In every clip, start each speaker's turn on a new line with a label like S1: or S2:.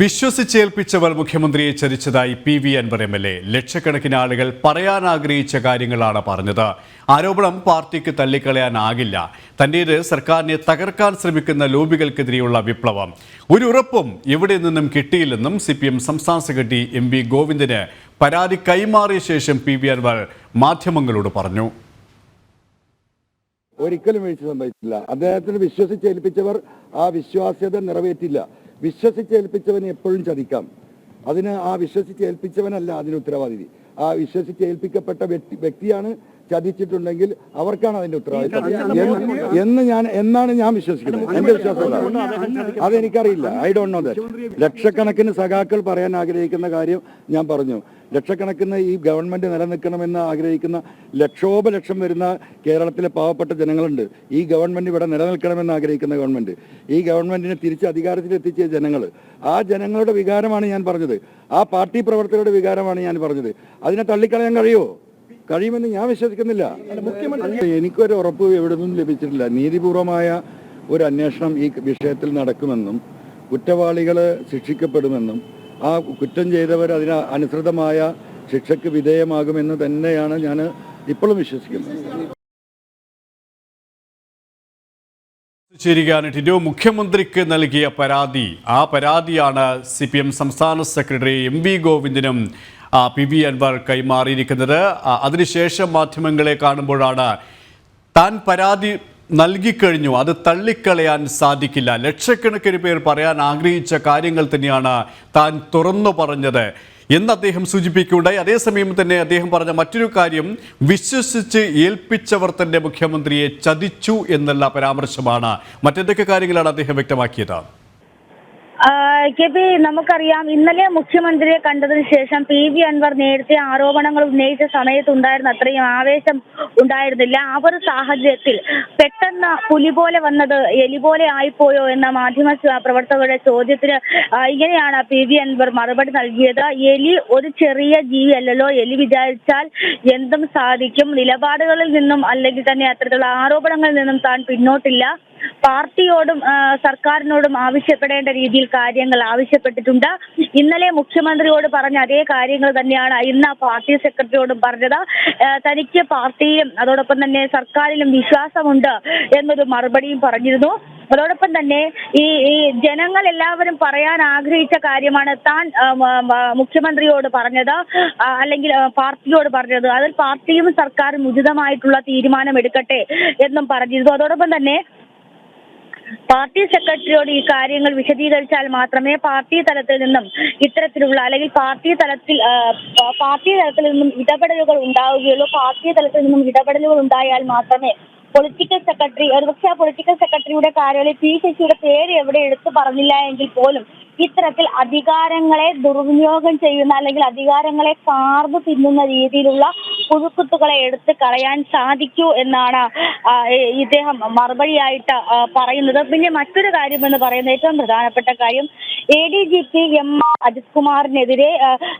S1: വിശ്വസിച്ചേൽപ്പിച്ചവർ മുഖ്യമന്ത്രിയെ ചരിച്ചതായി P V Anvar M L A ലക്ഷക്കണക്കിന് ആളുകൾ പറയാൻ ആഗ്രഹിച്ച കാര്യങ്ങളാണ് പറഞ്ഞത് ആരോപണം പാർട്ടിക്ക് തള്ളിക്കളയാനാകില്ല തന്റേത് സർക്കാരിനെ തകർക്കാൻ ശ്രമിക്കുന്ന ലോബികൾക്കെതിരെയുള്ള വിപ്ലവം ഒരു ഉറപ്പും എവിടെ നിന്നും കിട്ടിയില്ലെന്നും സി പി എം സംസ്ഥാന സെക്രട്ടറി എം വി ഗോവിന്ദന് പരാതി കൈമാറിയ ശേഷം പി വി അൻവർ മാധ്യമങ്ങളോട് പറഞ്ഞു
S2: ഒരിക്കലും വീഴ്ച സംഭവിച്ചില്ല അദ്ദേഹത്തിന് വിശ്വസിച്ചേൽപ്പിച്ചവർ ആ വിശ്വാസ്യത നിറവേറ്റില്ല വിശ്വസിച്ചേൽപ്പിച്ചവനെ എപ്പോഴും ചതിക്കാം അതിന് ആ ഏൽപ്പിച്ചവനല്ല അതിന് ഉത്തരവാദിതി ആ വ്യക്തി വ്യക്തിയാണ് ചതിച്ചിട്ടുണ്ടെങ്കിൽ അവർക്കാണ് അതിന്റെ ഉത്തരവാദിത്തം എന്ന് ഞാൻ എന്നാണ് ഞാൻ വിശ്വസിക്കുന്നത് എന്റെ വിശ്വാസം അതെനിക്കറിയില്ല ഐ ഡോണ്ട് നോ ദാറ്റ് ലക്ഷക്കണക്കിന് സഖാക്കൾ പറയാൻ ആഗ്രഹിക്കുന്ന കാര്യം ഞാൻ പറഞ്ഞു ലക്ഷക്കണക്കിന് ഈ ഗവൺമെന്റ് നിലനിൽക്കണമെന്ന് ആഗ്രഹിക്കുന്ന ലക്ഷോപലക്ഷം വരുന്ന കേരളത്തിലെ പാവപ്പെട്ട ജനങ്ങളുണ്ട് ഈ ഗവൺമെന്റ് ഇവിടെ നിലനിൽക്കണമെന്ന് ആഗ്രഹിക്കുന്ന ഗവൺമെന്റ് ഈ ഗവൺമെന്റിനെ തിരിച്ച് അധികാരത്തിലെത്തിച്ച ജനങ്ങൾ ആ ജനങ്ങളുടെ വികാരമാണ് ഞാൻ പറഞ്ഞത് ആ പാർട്ടി പ്രവർത്തകരുടെ വികാരമാണ് ഞാൻ പറഞ്ഞത് അതിനെ തള്ളിക്കളയാൻ കഴിയുമോ കഴിയുമെന്ന് ഞാൻ വിശ്വസിക്കുന്നില്ല എനിക്കൊരു ഉറപ്പ് എവിടെ നിന്നും ലഭിച്ചിട്ടില്ല നീതിപൂർവമായ ഒരു അന്വേഷണം ഈ വിഷയത്തിൽ നടക്കുമെന്നും കുറ്റവാളികൾ ശിക്ഷിക്കപ്പെടുമെന്നും ആ കുറ്റം ചെയ്തവർ അതിന് അനുസൃതമായ ശിക്ഷയ്ക്ക് വിധേയമാകുമെന്ന് തന്നെയാണ് ഞാൻ ഇപ്പോഴും വിശ്വസിക്കുന്നത്
S1: ശരിയാണ് ടിറ്റോ മുഖ്യമന്ത്രിക്ക് നൽകിയ പരാതി ആ പരാതിയാണ് സി പി എം സംസ്ഥാന സെക്രട്ടറി എം വി ഗോവിന്ദനും പി വി അൻവർ കൈമാറിയിരിക്കുന്നത് അതിനുശേഷം മാധ്യമങ്ങളെ കാണുമ്പോഴാണ് താൻ പരാതി നൽകിക്കഴിഞ്ഞു അത് തള്ളിക്കളയാൻ സാധിക്കില്ല ലക്ഷക്കണക്കിന് പേർ പറയാൻ ആഗ്രഹിച്ച കാര്യങ്ങൾ തന്നെയാണ് താൻ തുറന്നു പറഞ്ഞത് എന്ന് അദ്ദേഹം സൂചിപ്പിക്കുകയുണ്ടായി അതേസമയം തന്നെ അദ്ദേഹം പറഞ്ഞ മറ്റൊരു കാര്യം വിശ്വസിച്ച് ഏൽപ്പിച്ചവർ തന്റെ മുഖ്യമന്ത്രിയെ ചതിച്ചു എന്നുള്ള പരാമർശമാണ് മറ്റെന്തൊക്കെ കാര്യങ്ങളാണ് അദ്ദേഹം വ്യക്തമാക്കിയത്
S3: കെ പി നമുക്കറിയാം ഇന്നലെ മുഖ്യമന്ത്രിയെ കണ്ടതിന് ശേഷം പി വി അൻവർ നേരത്തെ ആരോപണങ്ങൾ ഉന്നയിച്ച സമയത്തുണ്ടായിരുന്ന അത്രയും ആവേശം ഉണ്ടായിരുന്നില്ല ആ ഒരു സാഹചര്യത്തിൽ പെട്ടെന്ന് പുലി പോലെ വന്നത് എലി പോലെ ആയിപ്പോയോ എന്ന മാധ്യമ പ്രവർത്തകരുടെ ചോദ്യത്തിന് ഇങ്ങനെയാണ് പി വി അൻവർ മറുപടി നൽകിയത് എലി ഒരു ചെറിയ ജീവി അല്ലല്ലോ എലി വിചാരിച്ചാൽ എന്തും സാധിക്കും നിലപാടുകളിൽ നിന്നും അല്ലെങ്കിൽ തന്നെ അത്തരത്തിലുള്ള ആരോപണങ്ങളിൽ നിന്നും താൻ പിന്നോട്ടില്ല പാർട്ടിയോടും സർക്കാരിനോടും ആവശ്യപ്പെടേണ്ട രീതിയിൽ കാര്യങ്ങൾ ആവശ്യപ്പെട്ടിട്ടുണ്ട് ഇന്നലെ മുഖ്യമന്ത്രിയോട് പറഞ്ഞ അതേ കാര്യങ്ങൾ തന്നെയാണ് ഇന്ന് പാർട്ടി സെക്രട്ടറിയോടും പറഞ്ഞത് തനിക്ക് പാർട്ടിയിലും അതോടൊപ്പം തന്നെ സർക്കാരിലും വിശ്വാസമുണ്ട് എന്നൊരു മറുപടിയും പറഞ്ഞിരുന്നു അതോടൊപ്പം തന്നെ ഈ ഈ ജനങ്ങൾ എല്ലാവരും പറയാൻ ആഗ്രഹിച്ച കാര്യമാണ് താൻ മുഖ്യമന്ത്രിയോട് പറഞ്ഞത് അല്ലെങ്കിൽ പാർട്ടിയോട് പറഞ്ഞത് അതിൽ പാർട്ടിയും സർക്കാരും ഉചിതമായിട്ടുള്ള തീരുമാനം എടുക്കട്ടെ എന്നും പറഞ്ഞിരുന്നു അതോടൊപ്പം തന്നെ പാർട്ടി സെക്രട്ടറിയോട് ഈ കാര്യങ്ങൾ വിശദീകരിച്ചാൽ മാത്രമേ പാർട്ടി തലത്തിൽ നിന്നും ഇത്തരത്തിലുള്ള അല്ലെങ്കിൽ പാർട്ടി തലത്തിൽ പാർട്ടി തലത്തിൽ നിന്നും ഇടപെടലുകൾ ഉണ്ടാവുകയുള്ളൂ പാർട്ടി തലത്തിൽ നിന്നും ഇടപെടലുകൾ ഉണ്ടായാൽ മാത്രമേ പൊളിറ്റിക്കൽ സെക്രട്ടറി ഒരുപക്ഷെ ആ പൊളിറ്റിക്കൽ സെക്രട്ടറിയുടെ കാര്യങ്ങളിൽ പി ശശിയുടെ പേര് എവിടെ എടുത്തു പറഞ്ഞില്ല എങ്കിൽ പോലും ഇത്തരത്തിൽ അധികാരങ്ങളെ ദുർവിനിയോഗം ചെയ്യുന്ന അല്ലെങ്കിൽ അധികാരങ്ങളെ കാർന്നു തിന്നുന്ന രീതിയിലുള്ള പുഴുക്കുത്തുകളെ എടുത്ത് കളയാൻ സാധിക്കൂ എന്നാണ് ഇദ്ദേഹം മറുപടിയായിട്ട് പറയുന്നത് പിന്നെ മറ്റൊരു കാര്യം എന്ന് പറയുന്ന ഏറ്റവും പ്രധാനപ്പെട്ട കാര്യം A D G P M R Ajith കുമാറിനെതിരെ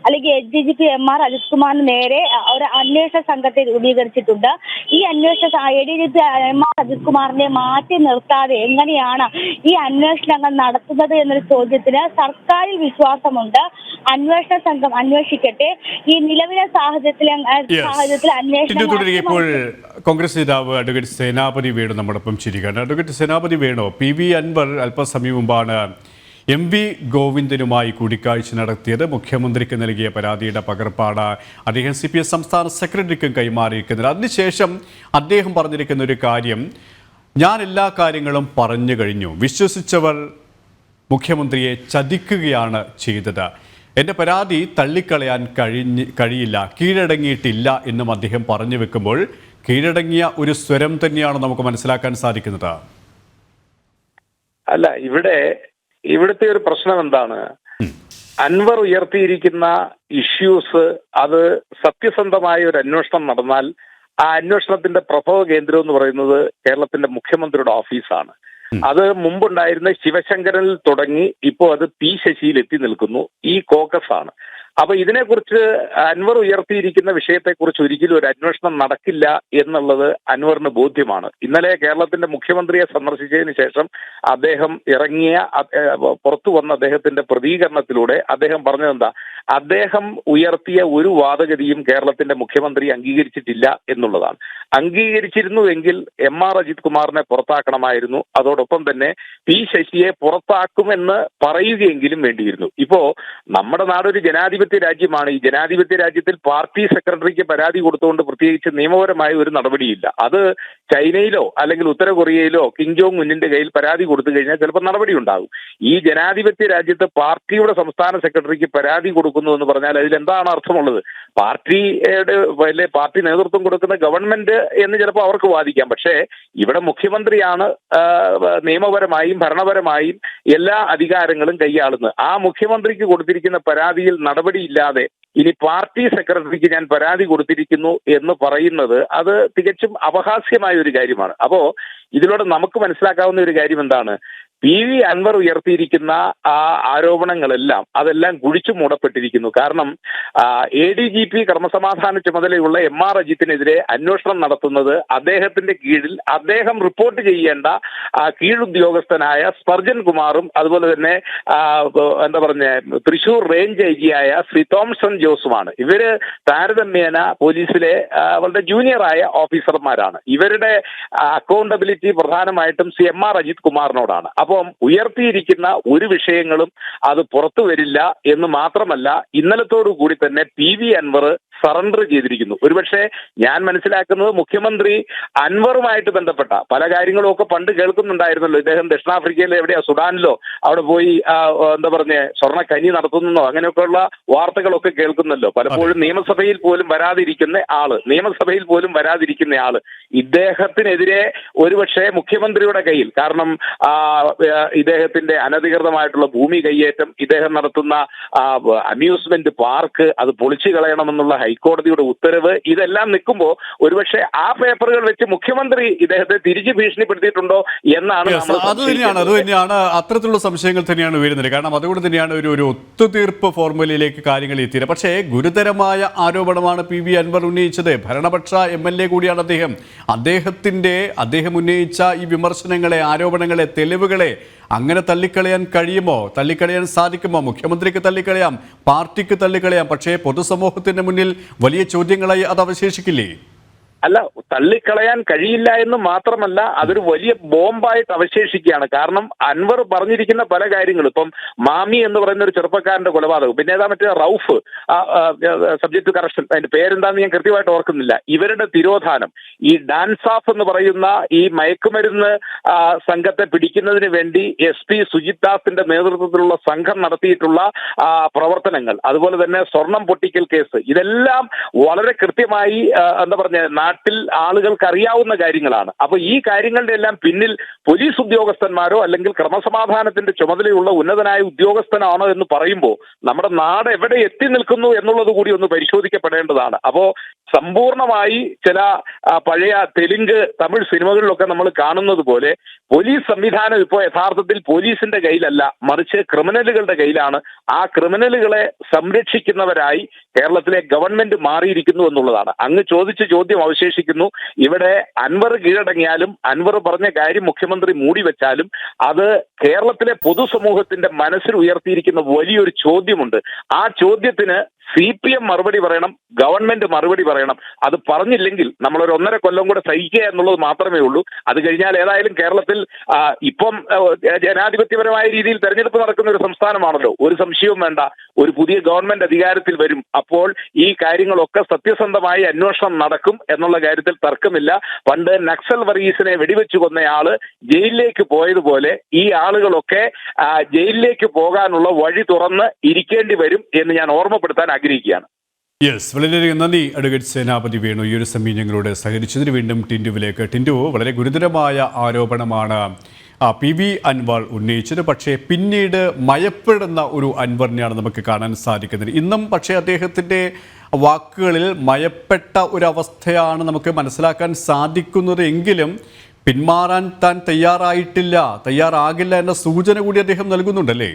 S3: അല്ലെങ്കിൽ A D G P M R Ajith കുമാറിന് നേരെ ഒരു അന്വേഷണ സംഘത്തെ രൂപീകരിച്ചിട്ടുണ്ട് ഈ അന്വേഷണ A D G P M R Ajith കുമാറിനെ മാറ്റി നിർത്താതെ എങ്ങനെയാണ് ഈ അന്വേഷണങ്ങൾ നടത്തുന്നത് എന്നൊരു ചോദ്യത്തിന് സർക്കാരിൽ വിശ്വാസമുണ്ട് അന്വേഷണ സംഘം അന്വേഷിക്കട്ടെ ഈ നിലവിലെ സാഹചര്യത്തിൽ സാഹചര്യത്തിൽ
S1: അന്വേഷണം ഇപ്പോൾ കോൺഗ്രസ് നേതാവ് അഡ്വക്കേറ്റ് സേനാപതി വേണു നമ്മോടൊപ്പം ചിരിക്കുകയാണ് advocate Senapathi Venu P V Anvar അല്പസമയം മുമ്പാണ് എം വി ഗോവിന്ദനുമായി കൂടിക്കാഴ്ച നടത്തിയത് മുഖ്യമന്ത്രിക്ക് നൽകിയ പരാതിയുടെ പകർപ്പാണ് അദ്ദേഹം സി പി എസ് സംസ്ഥാന സെക്രട്ടറിക്കും കൈമാറിയിരിക്കുന്നത് അതിനുശേഷം അദ്ദേഹം പറഞ്ഞിരിക്കുന്ന ഒരു കാര്യം ഞാൻ എല്ലാ കാര്യങ്ങളും പറഞ്ഞു കഴിഞ്ഞു വിശ്വസിച്ചവർ മുഖ്യമന്ത്രിയെ ചതിക്കുകയാണ് ചെയ്തത് എൻ്റെ പരാതി തള്ളിക്കളയാൻ കഴിഞ്ഞ് കഴിയില്ല കീഴടങ്ങിയിട്ടില്ല എന്നും അദ്ദേഹം പറഞ്ഞു വെക്കുമ്പോൾ കീഴടങ്ങിയ ഒരു സ്വരം തന്നെയാണ് നമുക്ക് മനസ്സിലാക്കാൻ സാധിക്കുന്നത്
S4: അല്ല ഇവിടെ ഇവിടുത്തെ ഒരു പ്രശ്നം എന്താണ് അൻവർ ഉയർത്തിയിരിക്കുന്ന ഇഷ്യൂസ് അത് സത്യസന്ധമായ ഒരു അന്വേഷണം നടന്നാൽ ആ അന്വേഷണത്തിന്റെ പ്രഭവ കേന്ദ്രം എന്ന് പറയുന്നത് കേരളത്തിന്റെ മുഖ്യമന്ത്രിയുടെ ഓഫീസാണ് അത് മുമ്പുണ്ടായിരുന്ന ശിവശങ്കരനിൽ തുടങ്ങി ഇപ്പോൾ അത് പി ശശിയിൽ എത്തി നിൽക്കുന്നു ഈ കോക്കസ് ആണ് അപ്പൊ ഇതിനെക്കുറിച്ച് അൻവർ ഉയർത്തിയിരിക്കുന്ന വിഷയത്തെക്കുറിച്ച് ഒരിക്കലും ഒരു അന്വേഷണം നടക്കില്ല എന്നുള്ളത് അൻവറിന് ബോധ്യമാണ് ഇന്നലെ കേരളത്തിന്റെ മുഖ്യമന്ത്രിയെ സന്ദർശിച്ചതിന് ശേഷം അദ്ദേഹം ഇറങ്ങിയ പുറത്തു വന്ന അദ്ദേഹത്തിന്റെ പ്രതികരണത്തിലൂടെ അദ്ദേഹം പറഞ്ഞതെന്താ അദ്ദേഹം ഉയർത്തിയ ഒരു വാദഗതിയും കേരളത്തിന്റെ മുഖ്യമന്ത്രി അംഗീകരിച്ചിട്ടില്ല എന്നുള്ളതാണ് അംഗീകരിച്ചിരുന്നുവെങ്കിൽ എം ആർ അജിത് കുമാറിനെ പുറത്താക്കണമായിരുന്നു അതോടൊപ്പം തന്നെ പി ശശിയെ പുറത്താക്കുമെന്ന് പറയുകയെങ്കിലും വേണ്ടിയിരുന്നു ഇപ്പോ നമ്മുടെ നാടൊരു ജനാധിപത്യ ജനാധിപത്യ രാജ്യമാണ് ഈ ജനാധിപത്യ രാജ്യത്തിൽ പാർട്ടി സെക്രട്ടറിക്ക് പരാതി കൊടുത്തുകൊണ്ട് പ്രത്യേകിച്ച് നിയമപരമായ ഒരു നടപടിയില്ല അത് ചൈനയിലോ അല്ലെങ്കിൽ ഉത്തര കൊറിയയിലോ കിങ്ജോങ് ജോങ് മുന്നിന്റെ കയ്യിൽ പരാതി കൊടുത്തു കഴിഞ്ഞാൽ ചിലപ്പോൾ നടപടി ഉണ്ടാകും ഈ ജനാധിപത്യ രാജ്യത്ത് പാർട്ടിയുടെ സംസ്ഥാന സെക്രട്ടറിക്ക് പരാതി കൊടുക്കുന്നു എന്ന് പറഞ്ഞാൽ അതിൽ എന്താണ് അർത്ഥമുള്ളത് പാർട്ടിയുടെ അല്ലെ പാർട്ടി നേതൃത്വം കൊടുക്കുന്ന ഗവൺമെന്റ് എന്ന് ചിലപ്പോൾ അവർക്ക് വാദിക്കാം പക്ഷേ ഇവിടെ മുഖ്യമന്ത്രിയാണ് നിയമപരമായും ഭരണപരമായും എല്ലാ അധികാരങ്ങളും കൈയാളുന്നത് ആ മുഖ്യമന്ത്രിക്ക് കൊടുത്തിരിക്കുന്ന പരാതിയിൽ നടപടി നടപടിയില്ലാതെ ഇനി പാർട്ടി സെക്രട്ടറിക്ക് ഞാൻ പരാതി കൊടുത്തിരിക്കുന്നു എന്ന് പറയുന്നത് അത് തികച്ചും അപഹാസ്യമായ ഒരു കാര്യമാണ് അപ്പോ ഇതിലൂടെ നമുക്ക് മനസ്സിലാക്കാവുന്ന ഒരു കാര്യം എന്താണ് പി വി അൻവർ ഉയർത്തിയിരിക്കുന്ന ആ ആരോപണങ്ങളെല്ലാം അതെല്ലാം കുഴിച്ചു മൂടപ്പെട്ടിരിക്കുന്നു കാരണം എ ഡി ജി പി ക്രമസമാധാന ചുമതലയുള്ള എം ആർ അജിത്തിനെതിരെ അന്വേഷണം നടത്തുന്നത് അദ്ദേഹത്തിന്റെ കീഴിൽ അദ്ദേഹം റിപ്പോർട്ട് ചെയ്യേണ്ട കീഴുദ്യോഗസ്ഥനായ സ്പർജൻ കുമാറും അതുപോലെ തന്നെ എന്താ പറഞ്ഞ തൃശൂർ റേഞ്ച് ഐ ആയ ശ്രീ തോംസൺ ജോസുമാണ് ഇവര് താരതമ്യേന പോലീസിലെ വളരെ ജൂനിയറായ ഓഫീസർമാരാണ് ഇവരുടെ അക്കൗണ്ടബിലിറ്റി പ്രധാനമായിട്ടും സി എം ആർ അജിത് കുമാറിനോടാണ് അപ്പോൾ സമൂഹം ഉയർത്തിയിരിക്കുന്ന ഒരു വിഷയങ്ങളും അത് പുറത്തു വരില്ല എന്ന് മാത്രമല്ല ഇന്നലത്തോടു കൂടി തന്നെ പി വി അൻവർ സറണ്ടർ ചെയ്തിരിക്കുന്നു ഒരുപക്ഷെ ഞാൻ മനസ്സിലാക്കുന്നത് മുഖ്യമന്ത്രി അൻവറുമായിട്ട് ബന്ധപ്പെട്ട പല കാര്യങ്ങളും ഒക്കെ പണ്ട് കേൾക്കുന്നുണ്ടായിരുന്നല്ലോ ഇദ്ദേഹം ദക്ഷിണാഫ്രിക്കയിലെ എവിടെയാ സുഡാനിലോ അവിടെ പോയി എന്താ പറഞ്ഞ സ്വർണ്ണ കനി നടത്തുന്നോ അങ്ങനെയൊക്കെയുള്ള വാർത്തകളൊക്കെ കേൾക്കുന്നല്ലോ പലപ്പോഴും നിയമസഭയിൽ പോലും വരാതിരിക്കുന്ന ആള് നിയമസഭയിൽ പോലും വരാതിരിക്കുന്ന ആള് ഇദ്ദേഹത്തിനെതിരെ ഒരുപക്ഷെ മുഖ്യമന്ത്രിയുടെ കയ്യിൽ കാരണം ഇദ്ദേഹത്തിന്റെ അനധികൃതമായിട്ടുള്ള ഭൂമി കയ്യേറ്റം ഇദ്ദേഹം നടത്തുന്ന അമ്യൂസ്മെന്റ് പാർക്ക് അത് പൊളിച്ചു കളയണമെന്നുള്ള ഹൈ ഹൈക്കോടതിയുടെ ഉത്തരവ് ഇതെല്ലാം നിൽക്കുമ്പോൾ ഒരുപക്ഷെ ആ പേപ്പറുകൾ വെച്ച് മുഖ്യമന്ത്രി ഇദ്ദേഹത്തെ തിരിച്ചു ഭീഷണിപ്പെടുത്തിയിട്ടുണ്ടോ എന്നാണ്
S1: അത് തന്നെയാണ് അത് തന്നെയാണ് അത്തരത്തിലുള്ള സംശയങ്ങൾ തന്നെയാണ് വരുന്നത് കാരണം അതുകൊണ്ട് തന്നെയാണ് ഒരു ഒരു ഒത്തുതീർപ്പ് ഫോർമുലയിലേക്ക് കാര്യങ്ങൾ എത്തിയത് പക്ഷേ ഗുരുതരമായ ആരോപണമാണ് പി വി അൻവർ ഉന്നയിച്ചത് ഭരണപക്ഷ എം എൽ എ കൂടിയാണ് അദ്ദേഹം അദ്ദേഹത്തിൻ്റെ അദ്ദേഹം ഉന്നയിച്ച ഈ വിമർശനങ്ങളെ ആരോപണങ്ങളെ തെളിവുകളെ അങ്ങനെ തള്ളിക്കളയാൻ കഴിയുമോ തള്ളിക്കളയാൻ സാധിക്കുമോ മുഖ്യമന്ത്രിക്ക് തള്ളിക്കളയാം പാർട്ടിക്ക് തള്ളിക്കളയാം പക്ഷേ പൊതുസമൂഹത്തിന് മുന്നിൽ വലിയ ചോദ്യങ്ങളായി അത് അവശേഷിക്കില്ലേ
S4: അല്ല തള്ളിക്കളയാൻ കഴിയില്ല എന്ന് മാത്രമല്ല അതൊരു വലിയ ബോംബായിട്ട് അവശേഷിക്കുകയാണ് കാരണം അൻവർ പറഞ്ഞിരിക്കുന്ന പല കാര്യങ്ങളും ഇപ്പം മാമി എന്ന് പറയുന്ന ഒരു ചെറുപ്പക്കാരന്റെ കൊലപാതകം പിന്നെ ഏതാ മറ്റേ റൌഫ് സബ്ജക്ട് കറക്ഷൻ അതിന്റെ പേരെന്താന്ന് ഞാൻ കൃത്യമായിട്ട് ഓർക്കുന്നില്ല ഇവരുടെ തിരോധാനം ഈ ഡാൻസ് ഓഫ് എന്ന് പറയുന്ന ഈ മയക്കുമരുന്ന് സംഘത്തെ പിടിക്കുന്നതിന് വേണ്ടി എസ് പി സുജിത് ദാസിന്റെ നേതൃത്വത്തിലുള്ള സംഘം നടത്തിയിട്ടുള്ള പ്രവർത്തനങ്ങൾ അതുപോലെ തന്നെ സ്വർണം പൊട്ടിക്കൽ കേസ് ഇതെല്ലാം വളരെ കൃത്യമായി എന്താ പറഞ്ഞ നാട്ടിൽ ആളുകൾക്ക് അറിയാവുന്ന കാര്യങ്ങളാണ് അപ്പൊ ഈ കാര്യങ്ങളുടെ എല്ലാം പിന്നിൽ പോലീസ് ഉദ്യോഗസ്ഥന്മാരോ അല്ലെങ്കിൽ ക്രമസമാധാനത്തിന്റെ ചുമതലയുള്ള ഉന്നതനായ ഉദ്യോഗസ്ഥനാണോ എന്ന് പറയുമ്പോൾ നമ്മുടെ നാട് എവിടെ എത്തി നിൽക്കുന്നു എന്നുള്ളത് കൂടി ഒന്ന് പരിശോധിക്കപ്പെടേണ്ടതാണ് അപ്പോ സമ്പൂർണമായി ചില പഴയ തെലുങ്ക് തമിഴ് സിനിമകളിലൊക്കെ നമ്മൾ കാണുന്നത് പോലെ പോലീസ് സംവിധാനം ഇപ്പോൾ യഥാർത്ഥത്തിൽ പോലീസിന്റെ കയ്യിലല്ല മറിച്ച് ക്രിമിനലുകളുടെ കയ്യിലാണ് ആ ക്രിമിനലുകളെ സംരക്ഷിക്കുന്നവരായി കേരളത്തിലെ ഗവൺമെന്റ് മാറിയിരിക്കുന്നു എന്നുള്ളതാണ് അങ്ങ് ചോദിച്ച ചോദ്യം അവശേഷിക്കുന്നു ഇവിടെ അൻവർ കീഴടങ്ങിയാലും അൻവർ പറഞ്ഞ കാര്യം മുഖ്യമന്ത്രി മൂടി വെച്ചാലും അത് കേരളത്തിലെ പൊതുസമൂഹത്തിന്റെ മനസ്സിൽ ഉയർത്തിയിരിക്കുന്ന വലിയൊരു ചോദ്യമുണ്ട് ആ ചോദ്യത്തിന് സി പി എം മറുപടി പറയണം ഗവൺമെന്റ് മറുപടി പറയണം അത് പറഞ്ഞില്ലെങ്കിൽ നമ്മൾ ഒരു ഒന്നര കൊല്ലം കൂടെ സഹിക്കുക എന്നുള്ളത് മാത്രമേ ഉള്ളൂ അത് കഴിഞ്ഞാൽ ഏതായാലും കേരളത്തിൽ ഇപ്പം ജനാധിപത്യപരമായ രീതിയിൽ തെരഞ്ഞെടുപ്പ് നടക്കുന്ന ഒരു സംസ്ഥാനമാണല്ലോ ഒരു സംശയവും വേണ്ട ഒരു പുതിയ ഗവൺമെന്റ് അധികാരത്തിൽ വരും അപ്പോൾ ഈ കാര്യങ്ങളൊക്കെ സത്യസന്ധമായി അന്വേഷണം നടക്കും എന്നുള്ള കാര്യത്തിൽ തർക്കമില്ല പണ്ട് നക്സൽ വർഗീസിനെ വെടിവെച്ചു കൊന്നയാള് ജയിലിലേക്ക് പോയതുപോലെ ഈ ആളുകളൊക്കെ ജയിലിലേക്ക് പോകാനുള്ള വഴി തുറന്ന് ഇരിക്കേണ്ടി വരും എന്ന് ഞാൻ ഓർമ്മപ്പെടുത്താൻ ആഗ്രഹിക്കുകയാണ്
S1: യെസ് വളരെയധികം നന്ദി അഡ്വക്കേറ്റ് സേനാപതി വേണു ഈ ഒരു സമയം ഞങ്ങളോട് സഹകരിച്ചതിന് വീണ്ടും ടിൻഡുവിലേക്ക് ടിൻഡു വളരെ ഗുരുതരമായ ആരോപണമാണ് പി വി അൻവർ ഉന്നയിച്ചത് പക്ഷേ പിന്നീട് മയപ്പെടുന്ന ഒരു അൻവറിനെയാണ് നമുക്ക് കാണാൻ സാധിക്കുന്നത് ഇന്നും പക്ഷേ അദ്ദേഹത്തിൻ്റെ വാക്കുകളിൽ മയപ്പെട്ട ഒരവസ്ഥയാണ് നമുക്ക് മനസ്സിലാക്കാൻ സാധിക്കുന്നത് എങ്കിലും പിന്മാറാൻ താൻ തയ്യാറായിട്ടില്ല തയ്യാറാകില്ല എന്ന സൂചന കൂടി അദ്ദേഹം നൽകുന്നുണ്ടല്ലേ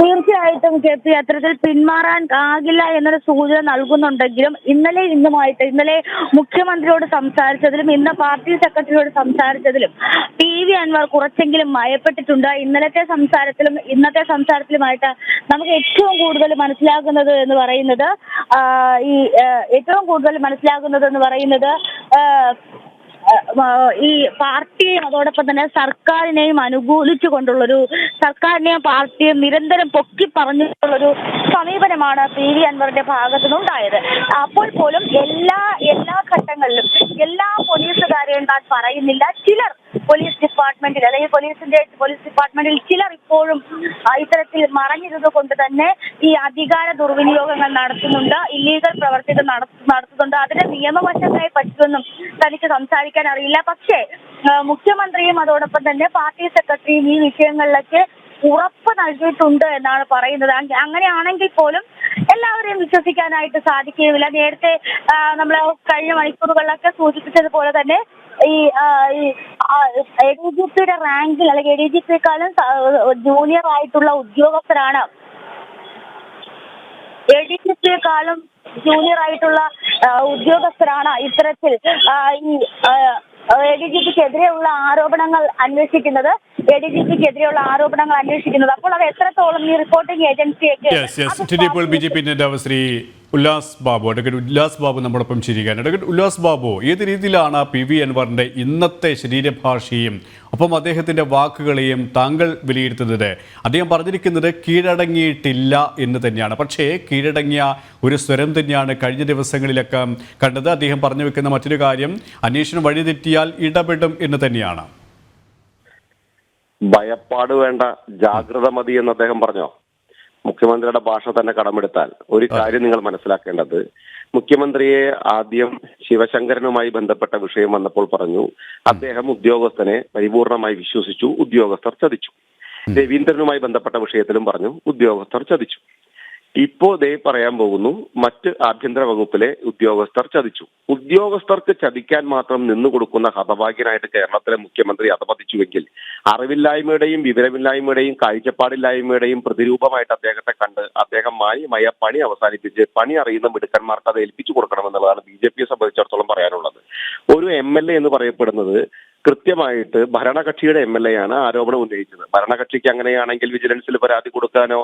S3: തീർച്ചയായിട്ടും കെ പി അത്തരത്തിൽ പിന്മാറാൻ ആകില്ല എന്നൊരു സൂചന നൽകുന്നുണ്ടെങ്കിലും ഇന്നലെ ഇന്നുമായിട്ട് ഇന്നലെ മുഖ്യമന്ത്രിയോട് സംസാരിച്ചതിലും ഇന്ന് പാർട്ടി സെക്രട്ടറിയോട് സംസാരിച്ചതിലും പി വി അൻവർ കുറച്ചെങ്കിലും മയപ്പെട്ടിട്ടുണ്ട് ഇന്നലത്തെ സംസാരത്തിലും ഇന്നത്തെ സംസാരത്തിലുമായിട്ട് നമുക്ക് ഏറ്റവും കൂടുതൽ മനസ്സിലാകുന്നത് എന്ന് പറയുന്നത് ഈ ഏറ്റവും കൂടുതൽ മനസ്സിലാകുന്നത് എന്ന് പറയുന്നത് ഈ പാർട്ടിയെയും അതോടൊപ്പം തന്നെ സർക്കാരിനെയും അനുകൂലിച്ചു കൊണ്ടുള്ളൊരു സർക്കാരിനെയും പാർട്ടിയെയും നിരന്തരം പൊക്കി പറഞ്ഞിട്ടുള്ളൊരു സമീപനമാണ് പി വി അൻവറിന്റെ ഭാഗത്തുനിന്നുണ്ടായത് അപ്പോൾ പോലും എല്ലാ എല്ലാ ഘട്ടങ്ങളിലും എല്ലാ പോലീസുകാരെയും താൻ പറയുന്നില്ല ചിലർ പോലീസ് ഡിപ്പാർട്ട്മെന്റിൽ അല്ലെങ്കിൽ പോലീസിന്റെ പോലീസ് ഡിപ്പാർട്ട്മെന്റിൽ ചിലർ ഇപ്പോഴും ഇത്തരത്തിൽ മറഞ്ഞിരുന്ന കൊണ്ട് തന്നെ ഈ അധികാര ദുർവിനിയോഗങ്ങൾ നടത്തുന്നുണ്ട് ഇല്ലീഗൽ പ്രവർത്തികൾ നടത്തുന്നുണ്ട് അതിന് നിയമവശമായി പറ്റുമെന്നും തനിക്ക് സംസാരിക്കാൻ അറിയില്ല പക്ഷേ മുഖ്യമന്ത്രിയും അതോടൊപ്പം തന്നെ പാർട്ടി സെക്രട്ടറിയും ഈ വിഷയങ്ങളിലൊക്കെ ഉറപ്പ് നൽകിയിട്ടുണ്ട് എന്നാണ് പറയുന്നത് അങ്ങനെയാണെങ്കിൽ പോലും എല്ലാവരെയും വിശ്വസിക്കാനായിട്ട് സാധിക്കുകയില്ല നേരത്തെ നമ്മൾ കഴിഞ്ഞ മണിക്കൂറുകളിലൊക്കെ സൂചിപ്പിച്ചതുപോലെ തന്നെ ഈ എ ഡി ജി പിയുടെ റാങ്കിൽ അല്ലെങ്കിൽ എ ഡി ജി പിയെക്കാളും ജൂനിയർ ആയിട്ടുള്ള ഉദ്യോഗസ്ഥരാണ് എ ഡി ജി പിയെക്കാളും ജൂനിയർ ആയിട്ടുള്ള ഉദ്യോഗസ്ഥരാണ് ഇത്തരത്തിൽ ഈ എ ഡി ജി പിക്ക് എതിരെയുള്ള ആരോപണങ്ങൾ അന്വേഷിക്കുന്നത് എ ഡി ജി പിക്ക് എതിരെയുള്ള ആരോപണങ്ങൾ അന്വേഷിക്കുന്നത് അപ്പോൾ അത് എത്രത്തോളം ഈ റിപ്പോർട്ടിംഗ്
S1: ഏജൻസിയൊക്കെ നേതാവ് ശ്രീ ഉല്ലാസ് ബാബു അഡ്വക്കേറ്റ് ഉല്ലാസ് ബാബു നമ്മോടൊപ്പം ചിരിക്കാൻ അഡ്വക്കേറ്റ് ഉല്ലാസ് ബാബു ഏത് രീതിയിലാണ് പി വി അൻവറിൻ്റെ ഇന്നത്തെ ശരീരഭാഷയും ഒപ്പം അദ്ദേഹത്തിൻ്റെ വാക്കുകളെയും താങ്കൾ വിലയിരുത്തുന്നത് അദ്ദേഹം പറഞ്ഞിരിക്കുന്നത് കീഴടങ്ങിയിട്ടില്ല എന്ന് തന്നെയാണ് പക്ഷേ കീഴടങ്ങിയ ഒരു സ്വരം തന്നെയാണ് കഴിഞ്ഞ ദിവസങ്ങളിലൊക്കെ കണ്ടത് അദ്ദേഹം പറഞ്ഞു വെക്കുന്ന മറ്റൊരു കാര്യം അന്വേഷണം വഴിതെറ്റിയാൽ ഇടപെടും എന്ന് തന്നെയാണ്
S4: ഭയപ്പാട് വേണ്ട ജാഗ്രത മതി എന്ന് അദ്ദേഹം പറഞ്ഞോ മുഖ്യമന്ത്രിയുടെ ഭാഷ തന്നെ കടമെടുത്താൽ ഒരു കാര്യം നിങ്ങൾ മനസ്സിലാക്കേണ്ടത് മുഖ്യമന്ത്രിയെ ആദ്യം ശിവശങ്കരനുമായി ബന്ധപ്പെട്ട വിഷയം വന്നപ്പോൾ പറഞ്ഞു അദ്ദേഹം ഉദ്യോഗസ്ഥനെ പരിപൂർണമായി വിശ്വസിച്ചു ഉദ്യോഗസ്ഥർ ചതിച്ചു രവീന്ദ്രനുമായി ബന്ധപ്പെട്ട വിഷയത്തിലും പറഞ്ഞു ഉദ്യോഗസ്ഥർ ചതിച്ചു ഇപ്പോ ദേ പറയാൻ പോകുന്നു മറ്റ് ആഭ്യന്തര വകുപ്പിലെ ഉദ്യോഗസ്ഥർ ചതിച്ചു ഉദ്യോഗസ്ഥർക്ക് ചതിക്കാൻ മാത്രം നിന്നു കൊടുക്കുന്ന ഹതഭാഗ്യനായിട്ട് കേരളത്തിലെ മുഖ്യമന്ത്രി അധപതിച്ചുവെങ്കിൽ അറിവില്ലായ്മയുടെയും വിവരമില്ലായ്മയുടെയും കാഴ്ചപ്പാടില്ലായ്മയുടെയും പ്രതിരൂപമായിട്ട് അദ്ദേഹത്തെ കണ്ട് അദ്ദേഹം മാന്യമായ പണി അവസാനിപ്പിച്ച് പണി അറിയുന്ന മിടുക്കന്മാർക്ക് അത് ഏൽപ്പിച്ചു കൊടുക്കണമെന്നുള്ളതാണ് ബി ജെ പിയെ സംബന്ധിച്ചിടത്തോളം പറയാനുള്ളത് ഒരു എം എൽ എ എന്ന് പറയപ്പെടുന്നത് കൃത്യമായിട്ട് ഭരണകക്ഷിയുടെ എം എൽ എ ആണ് ആരോപണം ഉന്നയിച്ചത് ഭരണകക്ഷിക്ക് അങ്ങനെയാണെങ്കിൽ വിജിലൻസിൽ പരാതി കൊടുക്കാനോ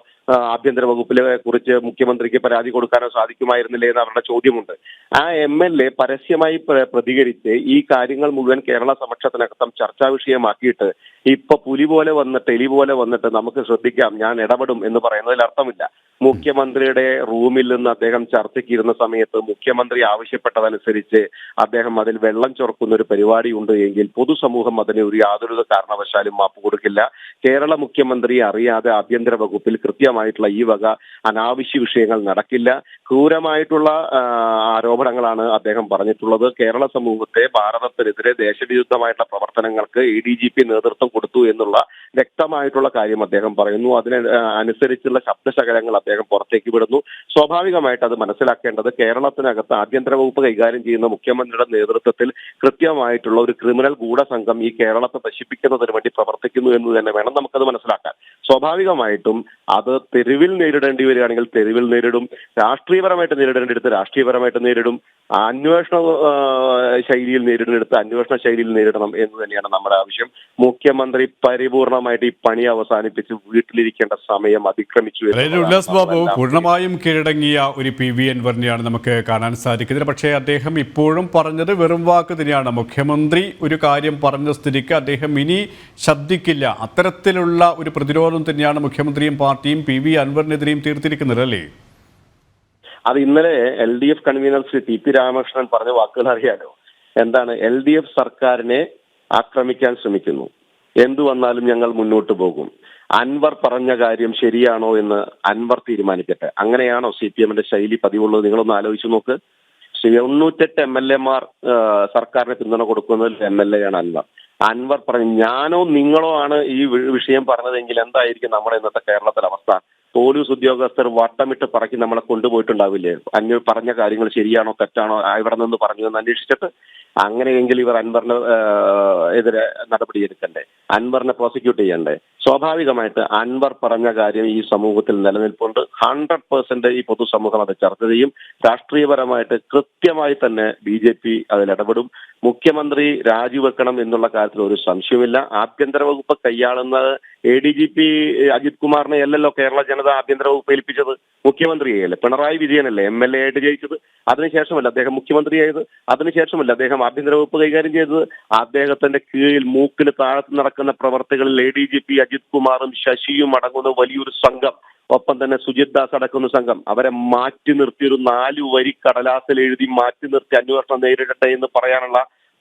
S4: ആഭ്യന്തര വകുപ്പിലെ കുറിച്ച് മുഖ്യമന്ത്രിക്ക് പരാതി കൊടുക്കാനോ സാധിക്കുമായിരുന്നില്ലേ എന്ന് അവരുടെ ചോദ്യമുണ്ട് ആ എം എൽ എ പരസ്യമായി പ്രതികരിച്ച് ഈ കാര്യങ്ങൾ മുഴുവൻ കേരള സമക്ഷത്തിനകത്തം ചർച്ചാ വിഷയമാക്കിയിട്ട് ഇപ്പൊ പുലി പോലെ വന്നിട്ട് എലി പോലെ വന്നിട്ട് നമുക്ക് ശ്രദ്ധിക്കാം ഞാൻ ഇടപെടും എന്ന് പറയുന്നതിൽ അർത്ഥമില്ല മുഖ്യമന്ത്രിയുടെ റൂമിൽ നിന്ന് അദ്ദേഹം ചർച്ചയ്ക്കിരുന്ന സമയത്ത് മുഖ്യമന്ത്രി ആവശ്യപ്പെട്ടതനുസരിച്ച് അദ്ദേഹം അതിൽ വെള്ളം ചൊറക്കുന്ന ഒരു പരിപാടി ഉണ്ട് എങ്കിൽ പൊതു പൊതുസമൂഹം അതിന് ഒരു യാതൊരു കാരണവശാലും മാപ്പ് കൊടുക്കില്ല കേരള മുഖ്യമന്ത്രി അറിയാതെ ആഭ്യന്തര വകുപ്പിൽ കൃത്യമായിട്ടുള്ള ഈ വക അനാവശ്യ വിഷയങ്ങൾ നടക്കില്ല ക്രൂരമായിട്ടുള്ള ആരോപണങ്ങളാണ് അദ്ദേഹം പറഞ്ഞിട്ടുള്ളത് കേരള സമൂഹത്തെ ഭാരതത്തിനെതിരെ ദേശവിരുദ്ധമായിട്ടുള്ള പ്രവർത്തനങ്ങൾക്ക് എ ഡി ജി പി നേതൃത്വം കൊടുത്തു എന്നുള്ള വ്യക്തമായിട്ടുള്ള കാര്യം അദ്ദേഹം പറയുന്നു അതിന് അനുസരിച്ചുള്ള ശബ്ദശകലങ്ങൾ അദ്ദേഹം പുറത്തേക്ക് വിടുന്നു സ്വാഭാവികമായിട്ട് അത് മനസ്സിലാക്കേണ്ടത് കേരളത്തിനകത്ത് ആഭ്യന്തര വകുപ്പ് കൈകാര്യം ചെയ്യുന്ന മുഖ്യമന്ത്രിയുടെ നേതൃത്വത്തിൽ കൃത്യമായിട്ടുള്ള ഒരു ക്രിമിനൽ സംഘം ഈ കേരളത്തെ നശിപ്പിക്കുന്നതിന് വേണ്ടി പ്രവർത്തിക്കുന്നു എന്ന് തന്നെ വേണം നമുക്കത് മനസ്സിലാക്കാൻ സ്വാഭാവികമായിട്ടും അത് തെരുവിൽ നേരിടേണ്ടി വരികയാണെങ്കിൽ തെരുവിൽ നേരിടും രാഷ്ട്രീയപരമായിട്ട് നേരിടേണ്ടിടത്ത് രാഷ്ട്രീയപരമായിട്ട് നേരിടും അന്വേഷണ ശൈലിയിൽ നേരിടുന്നിടത്ത് അന്വേഷണ ശൈലിയിൽ നേരിടണം എന്ന് തന്നെയാണ് നമ്മുടെ ആവശ്യം മുഖ്യമന്ത്രി പരിപൂർണമായിട്ട് ഈ പണി അവസാനിപ്പിച്ച് വീട്ടിലിരിക്കേണ്ട സമയം അതിക്രമിച്ചു
S1: ഉല്ലാസ് ബാബു പൂർണ്ണമായും കീഴടങ്ങിയ ഒരു പി വി എൻവറിനെയാണ് നമുക്ക് കാണാൻ സാധിക്കുന്നത് പക്ഷേ അദ്ദേഹം ഇപ്പോഴും പറഞ്ഞത് വെറും വാക്ക് തന്നെയാണ് മുഖ്യമന്ത്രി ഒരു കാര്യം കാര്യം പറഞ്ഞ സ്ഥിതിക്ക് അദ്ദേഹം ഇനി ശബ്ദിക്കില്ല അത്തരത്തിലുള്ള ഒരു പ്രതിരോധം തന്നെയാണ് മുഖ്യമന്ത്രിയും പാർട്ടിയും പി വി അൻവറിനെതിരെയും തീർത്തിരിക്കുന്നത് അല്ലേ
S4: അത് ഇന്നലെ L D F convener Shri T P Ramakrishnan പറഞ്ഞ വാക്കുകൾ അറിയാലോ എന്താണ് എൽ ഡി എഫ് സർക്കാരിനെ ആക്രമിക്കാൻ ശ്രമിക്കുന്നു എന്തു വന്നാലും ഞങ്ങൾ മുന്നോട്ട് പോകും അൻവർ പറഞ്ഞ കാര്യം ശരിയാണോ എന്ന് അൻവർ തീരുമാനിക്കട്ടെ അങ്ങനെയാണോ സി പി എമ്മിന്റെ ശൈലി പതിവുള്ളത് നിങ്ങളൊന്ന് ആലോചിച്ച് നോക്ക് എണ്ണൂറ്റെട്ട് എം എൽ എമാർ സർക്കാരിന് പിന്തുണ കൊടുക്കുന്നതിൽ എം എൽ എ ആണ് അൻവർ അൻവർ പറഞ്ഞു ഞാനോ നിങ്ങളോ ആണ് ഈ വിഷയം പറഞ്ഞതെങ്കിൽ എന്തായിരിക്കും നമ്മുടെ ഇന്നത്തെ കേരളത്തിലെ അവസ്ഥ പോലീസ് ഉദ്യോഗസ്ഥർ വട്ടമിട്ട് പറക്കി നമ്മളെ കൊണ്ടുപോയിട്ടുണ്ടാവില്ലേ അന്വർ പറഞ്ഞ കാര്യങ്ങൾ ശരിയാണോ തെറ്റാണോ ഇവിടെ നിന്ന് പറഞ്ഞു എന്ന് അന്വേഷിച്ചിട്ട് അങ്ങനെയെങ്കിൽ ഇവർ അൻവറിന് എതിരെ എടുക്കണ്ടേ അൻവറിനെ പ്രോസിക്യൂട്ട് ചെയ്യണ്ടേ സ്വാഭാവികമായിട്ട് അൻവർ പറഞ്ഞ കാര്യം ഈ സമൂഹത്തിൽ നിലനിൽപ്പുണ്ട് ഹൺഡ്രഡ് പെർസെന്റ് ഈ പൊതുസമൂഹം അത് ചർച്ച ചെയ്യും രാഷ്ട്രീയപരമായിട്ട് കൃത്യമായി തന്നെ ബി ജെ പി അതിൽ ഇടപെടും മുഖ്യമന്ത്രി രാജിവെക്കണം എന്നുള്ള കാര്യത്തിൽ ഒരു സംശയമില്ല ആഭ്യന്തര വകുപ്പ് കൈയാളുന്നത് A D G P Ajith കുമാറിനെ അല്ലല്ലോ കേരള ജനത ആഭ്യന്തര വകുപ്പ് ഏൽപ്പിച്ചത് മുഖ്യമന്ത്രിയെയല്ലേ പിണറായി വിജയനല്ലേ എം എൽ എ ആയിട്ട് ജയിച്ചത് അതിനുശേഷമല്ല അദ്ദേഹം മുഖ്യമന്ത്രിയായത് അതിനുശേഷമല്ല അദ്ദേഹം ആഭ്യന്തര വകുപ്പ് കൈകാര്യം ചെയ്തത് അദ്ദേഹത്തിന്റെ കീഴിൽ മൂക്കിന് താഴത്ത് നടക്കുന്ന പ്രവർത്തികളിൽ A D G P Ajith കുമാറും ശശിയും അടങ്ങുന്ന വലിയൊരു സംഘം ഒപ്പം തന്നെ സുജിത് ദാസ് അടക്കുന്ന സംഘം അവരെ മാറ്റി നിർത്തി ഒരു നാലു വരി കടലാസിൽ എഴുതി മാറ്റി നിർത്തി അന്വേഷണം നേരിടട്ടെ എന്ന് പറയാനുള്ള